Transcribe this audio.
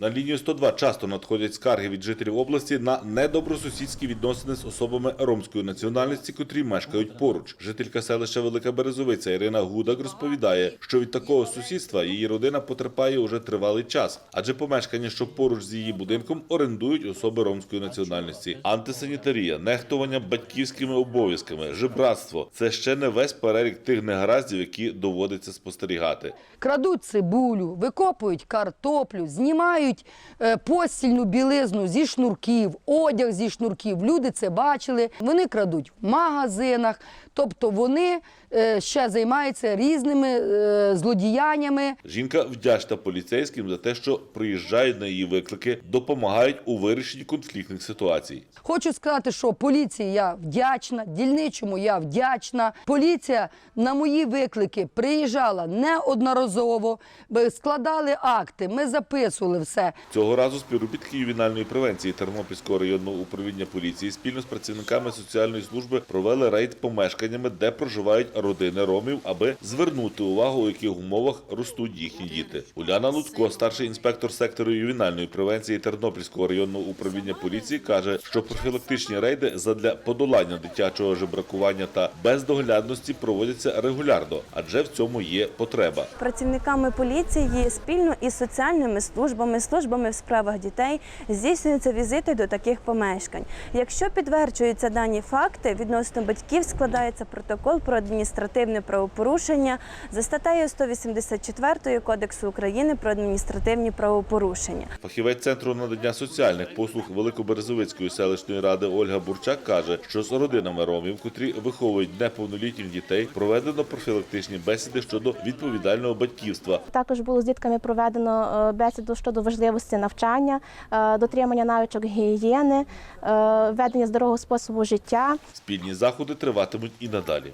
На лінію 102 часто надходять скарги від жителів області на недобросусідські відносини з особами ромської національності, котрі мешкають поруч. Жителька селища Велика Березовиця Ірина Гудак розповідає, що від такого сусідства її родина потерпає уже тривалий час, адже помешкання, що поруч з її будинком, орендують особи ромської національності. Антисанітарія, нехтування батьківськими обов'язками, жебратство це ще не весь перелік тих негараздів, які доводиться спостерігати. Крадуть цибулю, викопують картоплю, знімають е, постільну білизну зі шнурків, одяг зі шнурків. Люди це бачили. Вони крадуть в магазинах, тобто вони е, ще займаються різними е, злодіяннями. Жінка вдячна поліцейським за те, що приїжджають на її виклики, допомагають у вирішенні конфліктних ситуацій. Хочу сказати, що поліції я вдячна, дільничому я вдячна. Поліція на мої виклики приїжджала неодноразово, складали акти, ми записували все. Цього разу співробітники ювенальної превенції Тернопільського районного управління поліції спільно з працівниками соціальної служби провели рейд помешканнями, де проживають родини ромів, аби звернути увагу, у яких умовах ростуть їхні діти. Уляна Луцько, старший інспектор сектору ювенальної превенції Тернопільського районного управління поліції, каже, що профілактичні рейди задля подолання дитячого жебракування та бездоглядності проводяться регулярно, адже в цьому є потреба. Працівниками поліції спільно із соціальними службами, службами в справах дітей здійснюються візити до таких помешкань. Якщо підтверджуються дані факти, відносно батьків складається протокол про адміністративне правопорушення за статтею 184 Кодексу України про адміністративні правопорушення. Фахівець центру надання соціальних послуг Великоберезовицької селищної ради Ольга Бурчак каже, що з родинами ромів, котрі виховують неповнолітніх дітей, проведено профілактичні бесіди щодо відповідального батьківства. Також було з дітками проведено е, бесіду щодо важливості навчання, е, дотримання навичок гігієни, е, ведення здорового способу життя. Спільні заходи триватимуть і надалі.